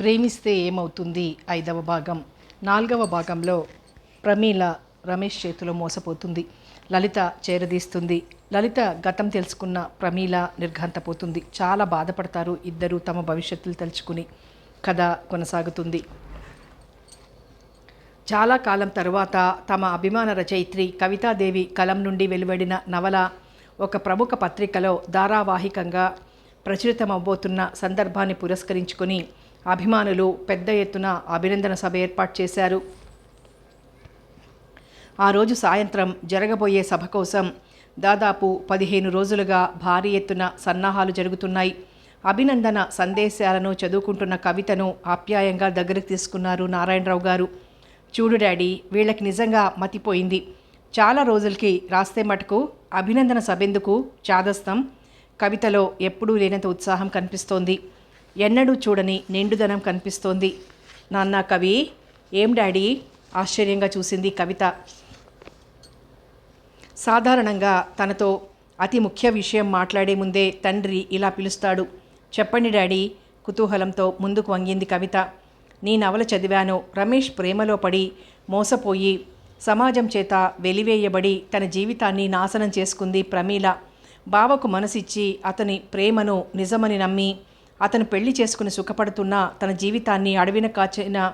ప్రేమిస్తే ఏమవుతుంది ఐదవ భాగం. నాలుగవ భాగంలో ప్రమీల రమేష్ చేతిలో మోసపోతుంది. లలిత చేరదీస్తుంది. లలిత గతం తెలుసుకున్న ప్రమీల నిర్ఘాంతపోతుంది. చాలా బాధపడతారు ఇద్దరు తమ భవిష్యత్తులు తలుచుకుని. కథ కొనసాగుతుంది. చాలా కాలం తరువాత తమ అభిమాన రచయిత్రి కవితాదేవి కలం నుండి వెలువడిన నవల ఒక ప్రముఖ పత్రికలో ధారావాహికంగా ప్రచురితమవబోతున్న సందర్భాన్ని పురస్కరించుకొని అభిమానులు పెద్ద ఎత్తున అభినందన సభ ఏర్పాటు చేశారు. ఆ రోజు సాయంత్రం జరగబోయే సభ కోసం దాదాపు పదిహేను రోజులుగా భారీ ఎత్తున సన్నాహాలు జరుగుతున్నాయి. అభినందన సందేశాలను చదువుకుంటున్న కవితను ఆప్యాయంగా దగ్గరికి తీసుకున్నారు నారాయణరావు గారు. చూడు డాడీ వీళ్ళకి నిజంగా మతిపోయింది. చాలా రోజులకి రాస్తే మటుకు అభినందన సభెందుకు చాదస్తం. కవితలో ఎప్పుడూ లేనంత ఉత్సాహం కనిపిస్తోంది. ఎన్నడూ చూడని నిండుదనం కనిపిస్తోంది. నాన్న కవి ఏం డాడీ? ఆశ్చర్యంగా చూసింది కవిత. సాధారణంగా తనతో అతి ముఖ్య విషయం మాట్లాడే ముందే తండ్రి ఇలా పిలుస్తాడు. చెప్పండి డాడీ కుతూహలంతో ముందుకు వంగింది కవిత. నీ నవల చదివాను. రమేష్ ప్రేమలో పడి మోసపోయి సమాజం చేత వెలివేయబడి తన జీవితాన్ని నాశనం చేసుకుంది ప్రమీల. బావకు మనసిచ్చి అతని ప్రేమను నిజమని నమ్మి అతను పెళ్ళి చేసుకుని సుఖపడుతున్న తన జీవితాన్ని అడవిన కాచిన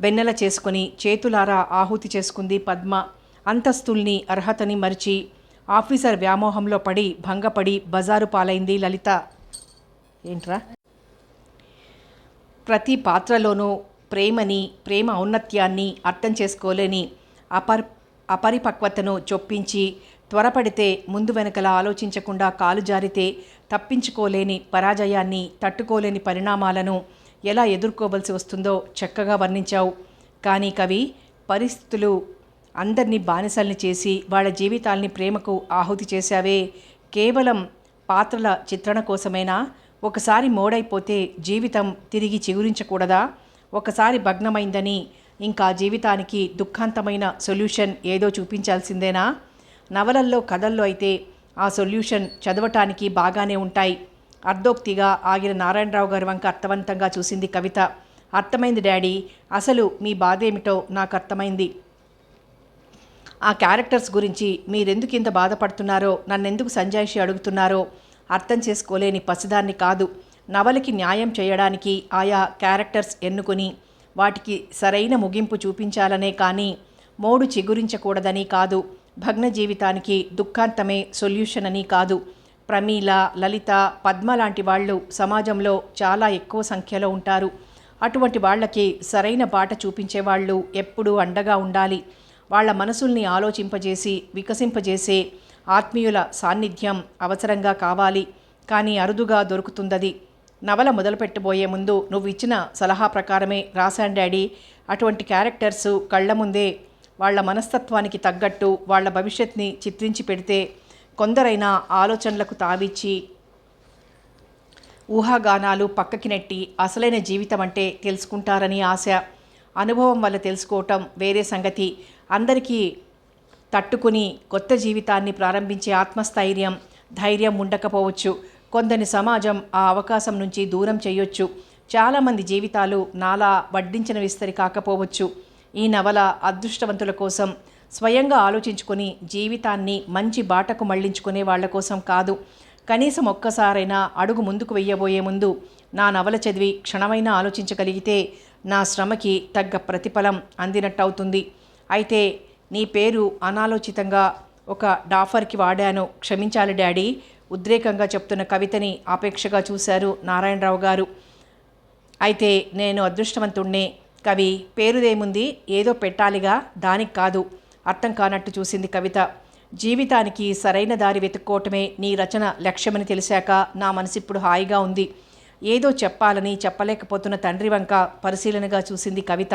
వెన్నెల చేసుకుని చేతులారా ఆహుతి చేసుకుంది పద్మ. అంతస్తుల్ని అర్హతని మరిచి ఆఫీసర్ వ్యామోహంలో పడి భంగపడి బజారు పాలైంది లలిత. ఏంట్రా? ప్రతి పాత్రలోనూ ప్రేమని ప్రేమ ఔన్నత్యాన్ని అర్థం చేసుకోలేని అపర్ అపరిపక్వతను చొప్పించి త్వరపడితే ముందు వెనకలా ఆలోచించకుండా కాలు జారితే తప్పించుకోలేని పరాజయాన్ని తట్టుకోలేని పరిణామాలను ఎలా ఎదుర్కోవలసి వస్తుందో చక్కగా వర్ణించావు. కానీ కవి పరిస్థితులు అందరినీ బానిసల్ని చేసి వాళ్ళ జీవితాల్ని ప్రేమకు ఆహుతి చేశావే. కేవలం పాత్రల చిత్రణ కోసమేనా? ఒకసారి మోడైపోతే జీవితం తిరిగి చిగురించకూడదా? ఒకసారి భగ్నమైందని ఇంకా జీవితానికి దుఃఖాంతమైన సొల్యూషన్ ఏదో చూపించాల్సిందేనా? నవలల్లో కథల్లో అయితే ఆ సొల్యూషన్ చదవటానికి బాగానే ఉంటాయి. అర్ధోక్తిగా ఆగిన నారాయణరావు గారి వంక అర్థవంతంగా చూసింది కవిత. అర్థమైంది డాడీ. అసలు మీ బాధ ఏమిటో నాకు అర్థమైంది. ఆ క్యారెక్టర్స్ గురించి మీరెందుకు ఇంత బాధపడుతున్నారో నన్నెందుకు సంజాయిషి అడుగుతున్నారో అర్థం చేసుకోలేని పసిదాన్ని కాదు. నవలకి న్యాయం చేయడానికి ఆయా క్యారెక్టర్స్ ఎన్నుకొని వాటికి సరైన ముగింపు చూపించాలనే కానీ మోడు చిగురించకూడదని కాదు. భగ్న జీవితానికి దుఃఖాంతమే సొల్యూషన్ అని కాదు. ప్రమీల లలిత పద్మ లాంటి వాళ్ళు సమాజంలో చాలా ఎక్కువ సంఖ్యలో ఉంటారు. అటువంటి వాళ్ళకి సరైన బాట చూపించే వాళ్ళు ఎప్పుడూ అండగా ఉండాలి. వాళ్ళ మనసుల్ని ఆలోచింపజేసి వికసింపజేసే ఆత్మీయుల సాన్నిధ్యం అవసరంగా కావాలి. కానీ అరుదుగా దొరుకుతుందది. నవల మొదలుపెట్టబోయే ముందు నువ్వు ఇచ్చిన సలహా ప్రకారమే రాశాను డాడీ. అటువంటి క్యారెక్టర్స్ కళ్ళ ముందే వాళ్ళ మనస్తత్వానికి తగ్గట్టు వాళ్ళ భవిష్యత్ని చిత్రించి పెడితే కొందరైనా ఆలోచనలకు తావిచ్చి ఊహాగానాలు పక్కకి నెట్టి అసలైన జీవితం అంటే తెలుసుకుంటారని ఆశ. అనుభవం వల్ల తెలుసుకోవటం వేరే సంగతి. అందరికీ తట్టుకుని కొత్త జీవితాన్ని ప్రారంభించే ఆత్మస్థైర్యం ధైర్యం ఉండకపోవచ్చు. కొందరి సమాజం ఆ అవకాశం నుంచి దూరం చేయొచ్చు. చాలామంది జీవితాలు నాలా వడ్డించిన విస్తరి కాకపోవచ్చు ఈ నవల అదృష్టవంతుల కోసం. స్వయంగా ఆలోచించుకొని జీవితాన్ని మంచి బాటకు మళ్ళించుకునే వాళ్ళ కోసం కాదు. కనీసం ఒక్కసారైనా అడుగు ముందుకు వెయ్యబోయే ముందు నా నవల చదివి క్షణమైనా ఆలోచించగలిగితే నా శ్రమకి తగ్గ ప్రతిఫలం అందినట్టు అవుతుంది అయితే నీ పేరు అనాలోచితంగా ఒక డాఫర్కి వాడాను. క్షమించాలి డాడీ. ఉద్రేకంగా చెప్తున్న కవితని ఆపేక్షగా చూశారు నారాయణరావు గారు. అయితే నేను అదృష్టవంతుణ్ణే. కవి పేరుదేముంది ఏదో పెట్టాలిగా దానికి కాదు. అర్థం కానట్టు చూసింది కవిత. జీవితానికి సరైన దారి వెతుక్కోవటమే నీ రచన లక్ష్యమని తెలిసాక నా మనసు ఇప్పుడు హాయిగా ఉంది. ఏదో చెప్పాలని చెప్పలేకపోతున్న తండ్రి వంక పరిశీలనగా చూసింది కవిత.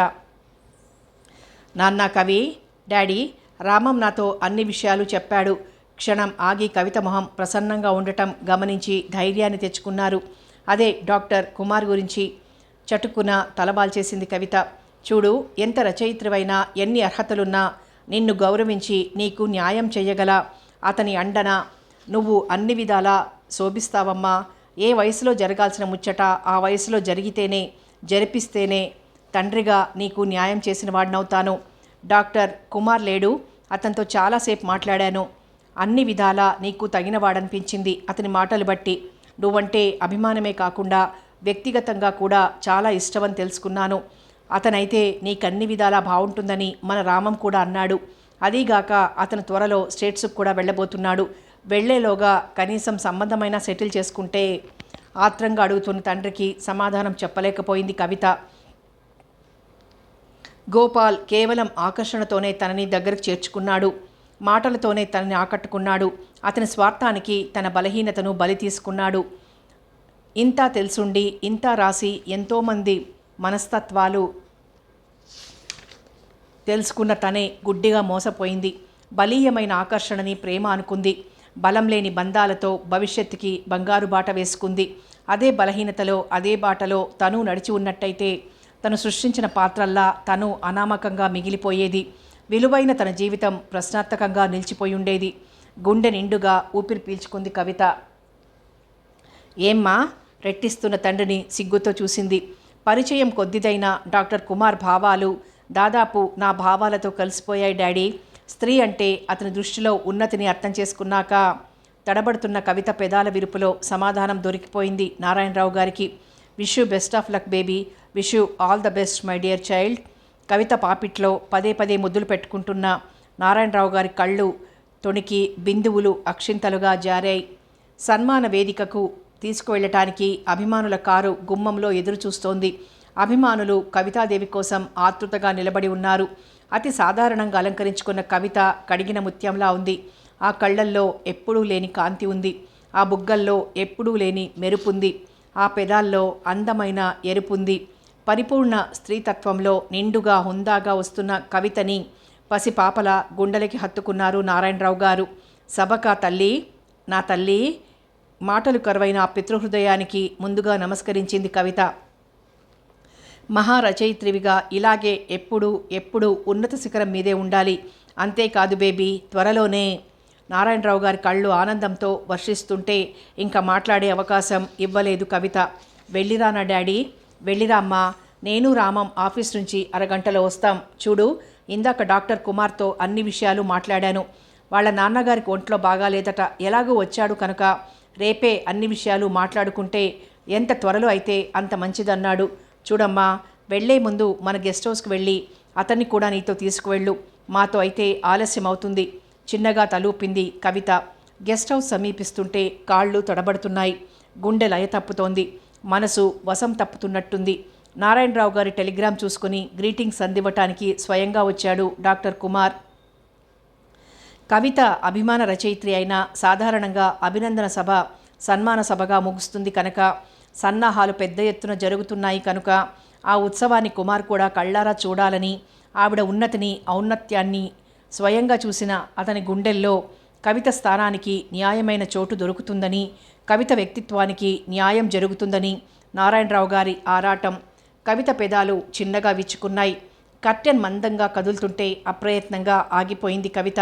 నాన్న కవి డాడీ రామం నాతో అన్ని విషయాలు చెప్పాడు. క్షణం ఆగి కవిత మొహం ప్రసన్నంగా ఉండటం గమనించి ధైర్యాన్ని తెచ్చుకున్నారు. అదే డాక్టర్ కుమార్ గురించి. చటుక్కున తలబాల్చేసింది కవిత. చూడు ఎంత రచయిత్రవైనా ఎన్ని అర్హతలున్నా నిన్ను గౌరవించి నీకు న్యాయం చేయగల అతని అండన నువ్వు అన్ని విధాలా శోభిస్తావమ్మా. ఏ వయసులో జరగాల్సిన ముచ్చట ఆ వయసులో జరిగితేనే జరిపిస్తేనే తండ్రిగా నీకు న్యాయం చేసిన వాడినవుతాను. డాక్టర్ కుమార్ లేడు అతనితో చాలాసేపు మాట్లాడాను. అన్ని విధాలా నీకు తగినవాడనిపించింది అతని మాటలు బట్టి. నువ్వంటే అభిమానమే కాకుండా వ్యక్తిగతంగా కూడా చాలా ఇష్టమని తెలుసుకున్నాను. అతనైతే నీకన్ని విధాలా బాగుంటుందని మన రామం కూడా అన్నాడు. అదీగాక అతను త్వరలో స్టేట్స్కు కూడా వెళ్ళబోతున్నాడు. వెళ్ళేలోగా కనీసం సంబంధమైన సెటిల్ చేసుకుంటే ఆత్రంగా అడుగుతున్న తండ్రికి సమాధానం చెప్పలేకపోయింది కవిత. గోపాల్ కేవలం ఆకర్షణతోనే తనని దగ్గరకు చేర్చుకున్నాడు. మాటలతోనే తనని ఆకట్టుకున్నాడు. అతని స్వార్థానికి తన బలహీనతను బలి తీసుకున్నాడు. ఇంత తెలుసుండి ఇంత రాసి ఎంతోమంది మనస్తత్వాలు తెలుసుకున్న తనే గుడ్డిగా మోసపోయింది. బలీయమైన ఆకర్షణని ప్రేమ అనుకుంది. బలం లేని బంధాలతో భవిష్యత్తుకి బంగారు బాట వేసుకుంది. అదే బలహీనతలో అదే బాటలో తను నడిచి ఉన్నట్టయితే తను సృష్టించిన పాత్రల్లా తను అనామకంగా మిగిలిపోయేది. విలువైన తన జీవితం ప్రశ్నార్థకంగా నిలిచిపోయి ఉండేది గుండె నిండుగా ఊపిరి పీల్చుకుంది కవిత. ఏమ్మా? రెట్టిస్తున్న తండ్రిని సిగ్గుతో చూసింది. పరిచయం కొద్దిదైన డాక్టర్ కుమార్ భావాలు. దాదాపు నా భావాలతో కలిసిపోయాయి డాడీ. స్త్రీ అంటే అతని దృష్టిలో ఉన్నతిని అర్థం చేసుకున్నాక తడబడుతున్న కవిత పెదాల విరుపులో సమాధానం దొరికిపోయింది నారాయణరావు గారికి. Wish you best of luck baby. Wish you all the best my dear child. Kavitha పాపిట్లో పదే పదే ముద్దులు పెట్టుకుంటున్న నారాయణరావు గారి కళ్ళు తొణికి బిందువులు అక్షింతలుగా జారాయి. సన్మాన వేదికకు తీసుకువెళ్ళటానికి అభిమానుల కారు గుమ్మంలో ఎదురుచూస్తోంది. అభిమానులు కవితాదేవి కోసం ఆతృతగా నిలబడి ఉన్నారు. అతి సాధారణంగా అలంకరించుకున్న కవిత కడిగిన ముత్యంలా ఉంది. ఆ కళ్ళల్లో ఎప్పుడూ లేని కాంతి ఉంది. ఆ బుగ్గల్లో ఎప్పుడూ లేని మెరుపుంది. ఆ పెదాల్లో అందమైన ఎరుపుంది. పరిపూర్ణ స్త్రీతత్వంలో నిండుగా హుందాగా వస్తున్న కవితని పసిపాపల గుండెలకి హత్తుకున్నారు నారాయణరావు గారు. సభక తల్లి నా తల్లి మాటలు కరువైన ఆ పితృహృదయానికి ముందుగా నమస్కరించింది కవిత. మహారచయిత్రివిగా ఇలాగే ఎప్పుడు ఎప్పుడు ఉన్నత శిఖరం మీదే ఉండాలి. అంతేకాదు బేబీ త్వరలోనే. నారాయణరావు గారి కళ్ళు ఆనందంతో వర్షిస్తుంటే ఇంకా మాట్లాడే అవకాశం ఇవ్వలేదు కవిత. వెళ్ళిరానా డాడీ వెళ్ళిరామ్మా నేను రామం ఆఫీస్ నుంచి అరగంటలో వస్తాం. చూడు ఇందాక డాక్టర్ కుమార్తో అన్ని విషయాలు మాట్లాడాను. వాళ్ళ నాన్నగారికి ఒంట్లో బాగాలేదట. ఎలాగో వచ్చాడు కనుక. రేపే అన్ని విషయాలు మాట్లాడుకుంటే ఎంత త్వరలో అయితే అంత మంచిదన్నాడు. చూడమ్మా వెళ్ళే ముందు మన గెస్ట్ హౌస్కి వెళ్ళి అతన్ని కూడా నీతో తీసుకువెళ్ళు. మాతో అయితే ఆలస్యం అవుతుంది చిన్నగా తలూపింది కవిత. గెస్ట్ హౌస్ సమీపిస్తుంటే కాళ్ళు తడబడుతున్నాయి. గుండె లయ తప్పుతోంది. మనసు వశం తప్పుతున్నట్టుంది. నారాయణరావు గారి టెలిగ్రామ్ చూసుకుని గ్రీటింగ్స్ అందివ్వటానికి స్వయంగా వచ్చాడు డాక్టర్ కుమార్. కవిత అభిమాన రచయిత్రి అయిన సాధారణంగా అభినందన సభ సన్మాన సభగా ముగుస్తుంది కనుక సన్నాహాలు పెద్ద ఎత్తున జరుగుతున్నాయి కనుక ఆ ఉత్సవాన్ని కుమార్ కూడా కళ్ళారా చూడాలని ఆవిడ ఉన్నతిని ఔన్నత్యాన్ని స్వయంగా చూసిన అతని గుండెల్లో కవిత స్థానానికి న్యాయమైన చోటు దొరుకుతుందని కవిత వ్యక్తిత్వానికి న్యాయం జరుగుతుందని నారాయణరావు గారి ఆరాటం కవిత పెదాలు చిన్నగా విచ్చుకున్నాయి. కర్టెన్ మందంగా కదులుతుంటే అప్రయత్నంగా ఆగిపోయింది కవిత.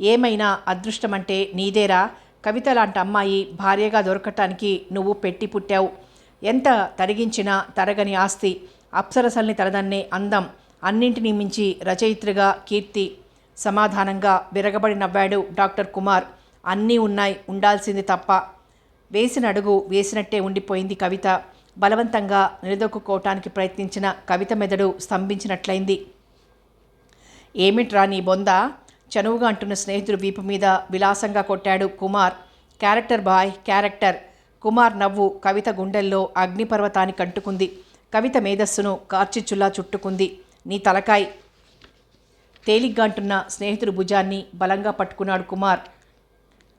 ఏమైనా అదృష్టమంటే నీదేరా. కవిత లాంటి అమ్మాయి భార్యగా దొరకటానికి నువ్వు పెట్టి పుట్టావు. ఎంత తరిగించినా తరగని ఆస్తి. అప్సరసల్ని తరదన్నే అందం. అన్నింటినీ మించి రచయిత్రిగా కీర్తి. సమాధానంగా విరగబడి నవ్వాడు డాక్టర్ కుమార్. అన్నీ ఉన్నాయి ఉండాల్సింది తప్ప. వేసిన అడుగు వేసినట్టే ఉండిపోయింది కవిత. బలవంతంగా నిలదొక్కుకోవటానికి ప్రయత్నించిన కవిత మెదడు స్తంభించినట్లయింది. ఏమిట్రా నీ బొందా? చనువుగా అంటున్న స్నేహితుడు వీపు మీద విలాసంగా కొట్టాడు Kumar. Character boy character. Kumar నవ్వు కవిత గుండెల్లో అగ్నిపర్వతాన్ని కంటుకుంది. కవిత మేధస్సును కార్చిచ్చులా చుట్టుకుంది. నీ తలకాయ్. తేలిగ్గా అంటున్న స్నేహితుడు భుజాన్ని బలంగా పట్టుకున్నాడు కుమార్.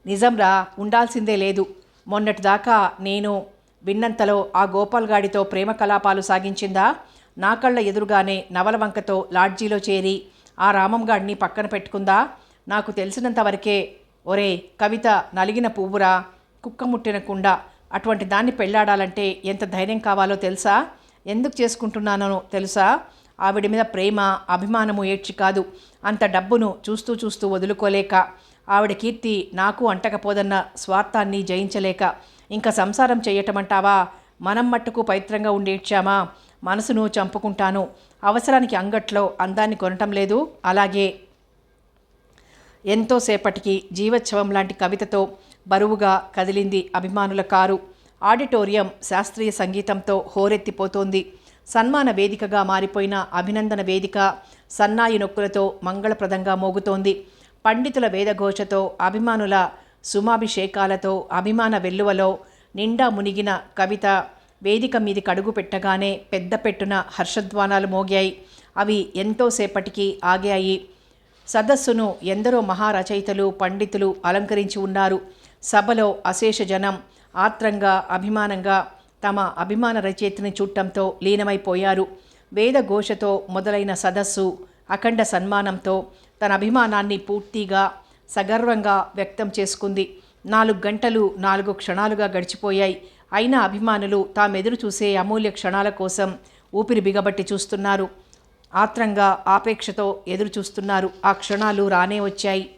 నిజంరా ఉండాల్సిందే లేదు. మొన్నటిదాకా నేను విన్నంతలో ఆ గోపాల్ గాడితో ప్రేమ కలాపాలు సాగించిందా? నా కళ్ళ ఎదురుగానే నవలవంకతో లాడ్జీలో చేరి ఆ రామంగాడిని పక్కన పెట్టుకుందా? నాకు తెలిసినంత వరకే ఒరే కవిత నలిగిన పువ్వురా కుక్క ముట్టిన కుండ అటువంటి దాన్ని పెళ్ళాడాలంటే ఎంత ధైర్యం కావాలో తెలుసా? ఎందుకు చేసుకుంటున్నానో తెలుసా? ఆవిడ మీద ప్రేమ అభిమానము ఏడ్చి కాదు అంత డబ్బును చూస్తూ చూస్తూ వదులుకోలేక ఆవిడ కీర్తి నాకు అంటకపోదన్న స్వార్థాన్ని జయించలేక ఇంకా సంసారం చేయటమంటావా? మనం మట్టుకు పవిత్రంగా ఉండేడ్చామా మనసును చంపుకుంటాను. అవసరానికి అంగట్లో అందాన్ని కొనటం లేదు. అలాగే ఎంతోసేపటికి జీవోత్సవం లాంటి కవితతో బరువుగా కదిలింది అభిమానుల కారు. ఆడిటోరియం శాస్త్రీయ సంగీతంతో హోరెత్తిపోతోంది. సన్మాన వేదికగా మారిపోయిన అభినందన వేదిక సన్నాయి నొక్కులతో మంగళప్రదంగా మోగుతోంది. పండితుల వేదఘోషతో అభిమానుల సుమాభిషేకాలతో అభిమాన వెల్లువలో నిండా మునిగిన కవిత వేదిక మీది కడుగు పెట్టగానే పెద్ద పెట్టున హర్షధ్వానాలు మోగాయి. అవి ఎంతోసేపటికి ఆగాయి. సదస్సును ఎందరో మహారచయితలు పండితులు అలంకరించి ఉన్నారు. సభలో అశేష జనం ఆత్రంగా అభిమానంగా తమ అభిమాన రచయితని చూడటంతో లీనమైపోయారు. వేదఘోషతో మొదలైన సదస్సు అఖండ సన్మానంతో తన అభిమానాన్ని పూర్తిగా సగర్వంగా వ్యక్తం చేసుకుంది. నాలుగు గంటలు నాలుగు క్షణాలుగా గడిచిపోయాయి. అయినా అభిమానులు తామెదురు చూసే అమూల్య క్షణాల కోసం ఊపిరి బిగబట్టి చూస్తున్నారు. ఆత్రంగా ఆపేక్షతో ఎదురు చూస్తున్నారు. ఆ క్షణాలు రానే వచ్చాయి.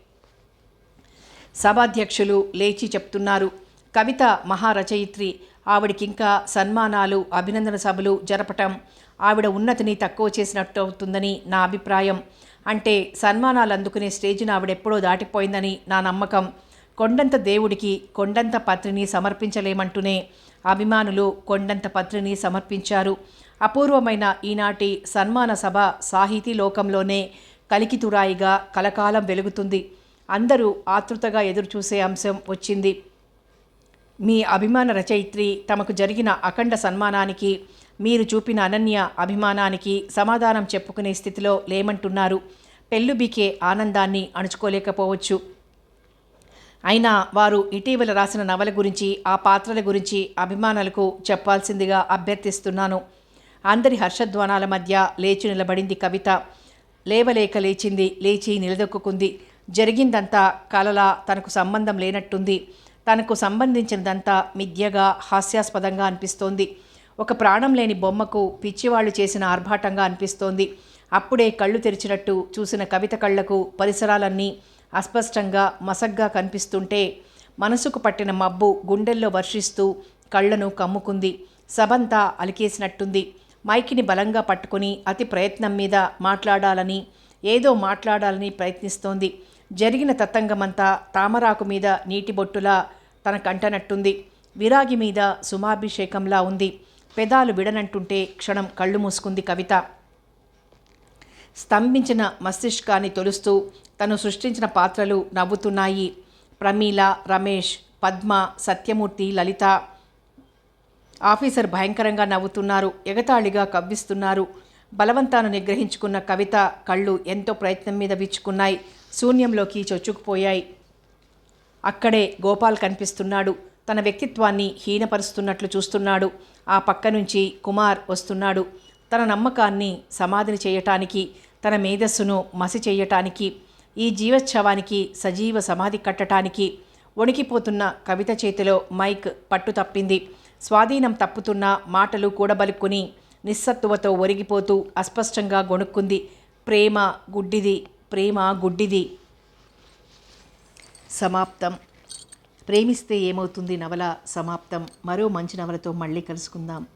సభాధ్యక్షులు లేచి చెప్తున్నారు. కవిత మహారచయిత్రి ఆవిడకింకా సన్మానాలు అభినందన సభలు జరపటం ఆవిడ ఉన్నతిని తక్కువ చేసినట్టు అవుతుందని నా అభిప్రాయం. అంటే సన్మానాలు అందుకునే స్టేజ్ను ఆవిడెప్పుడో దాటిపోయిందని నా నమ్మకం. కొండంత దేవుడికి కొండంత పత్రిని సమర్పించలేమంటూనే అభిమానులు కొండంత పత్రిని సమర్పించారు. అపూర్వమైన ఈనాటి సన్మాన సభ సాహితీ లోకంలోనే కలికితురాయిగా కలకాలం వెలుగుతుంది. అందరూ ఆతృతగా ఎదురుచూసే అంశం వచ్చింది. మీ అభిమాన రచయిత్రి తమకు జరిగిన అఖండ సన్మానానికి మీరు చూపిన అనన్య అభిమానానికి సమాధానం చెప్పుకునే స్థితిలో లేమంటున్నారు. పెళ్ళుబికే ఆనందాన్ని అణుచుకోలేకపోవచ్చు. అయినా వారు ఇటీవల రాసిన నవల గురించి ఆ పాత్రల గురించి అభిమానులకు చెప్పాల్సిందిగా అభ్యర్థిస్తున్నాను. అందరి హర్షధ్వానాల మధ్య లేచి నిలబడింది కవిత. లేవలేక లేచింది లేచి నిలదొక్కుంది జరిగిందంతా కలలా తనకు సంబంధం లేనట్టుంది. తనకు సంబంధించినదంతా మిథ్యగా హాస్యాస్పదంగా అనిపిస్తోంది. ఒక ప్రాణం లేని బొమ్మకు పిచ్చివాళ్ళు చేసిన ఆర్భాటంగా అనిపిస్తోంది. అప్పుడే కళ్ళు తెరిచినట్టు చూసిన కవిత కళ్ళకు పరిసరాలన్నీ అస్పష్టంగా మసగ్గా కనిపిస్తుంటే మనసుకు పట్టిన మబ్బు గుండెల్లో వర్షిస్తూ కళ్ళను కమ్ముకుంది. సభంతా అలికేసినట్టుంది. మైకిని బలంగా పట్టుకుని అతి ప్రయత్నం మీద మాట్లాడాలని ఏదో మాట్లాడాలని ప్రయత్నిస్తోంది. జరిగిన తతంగమంతా తామరాకు మీద నీటి బొట్టులా తన కంటనట్టుంది. విరాగి మీద సుమాభిషేకంలా ఉంది. పెదాలు విడనంటుంటే క్షణం కళ్ళు మూసుకుంది కవిత. స్తంభించిన మస్తిష్కాన్ని తొలుస్తూ తను సృష్టించిన పాత్రలు నవ్వుతున్నాయి. ప్రమీల రమేష్ పద్మ సత్యమూర్తి లలిత ఆఫీసర్ భయంకరంగా నవ్వుతున్నారు. ఎగతాళిగా కవ్విస్తున్నారు. బలవంతాను నిగ్రహించుకున్న కవిత కళ్ళు ఎంతో ప్రయత్నం మీద విచ్చుకున్నాయి. శూన్యంలోకి చొచ్చుకుపోయాయి. అక్కడే గోపాల్ కనిపిస్తున్నాడు. తన వ్యక్తిత్వాన్ని హీనపరుస్తున్నట్లు చూస్తున్నాడు. ఆ పక్క నుంచి కుమార్ వస్తున్నాడు. తన నమ్మకాన్ని సమాధిని చేయటానికి తన మేధస్సును మసి చేయటానికి ఈ జీవోత్సవానికి సజీవ సమాధి కట్టటానికి వణికిపోతున్న కవిత చేతిలో మైక్ పట్టు తప్పింది. స్వాధీనం తప్పుతున్న మాటలు కూడబలుక్కుని నిస్సత్తువతో ఒరిగిపోతూ అస్పష్టంగా గొణుక్కుంది. ప్రేమ గుడ్డిది ప్రేమ గుడ్డిది. సమాప్తం. ప్రేమిస్తే ఏమవుతుంది నవల సమాప్తం. మరో మంచి నవలతో మళ్ళీ కలుసుకుందాం.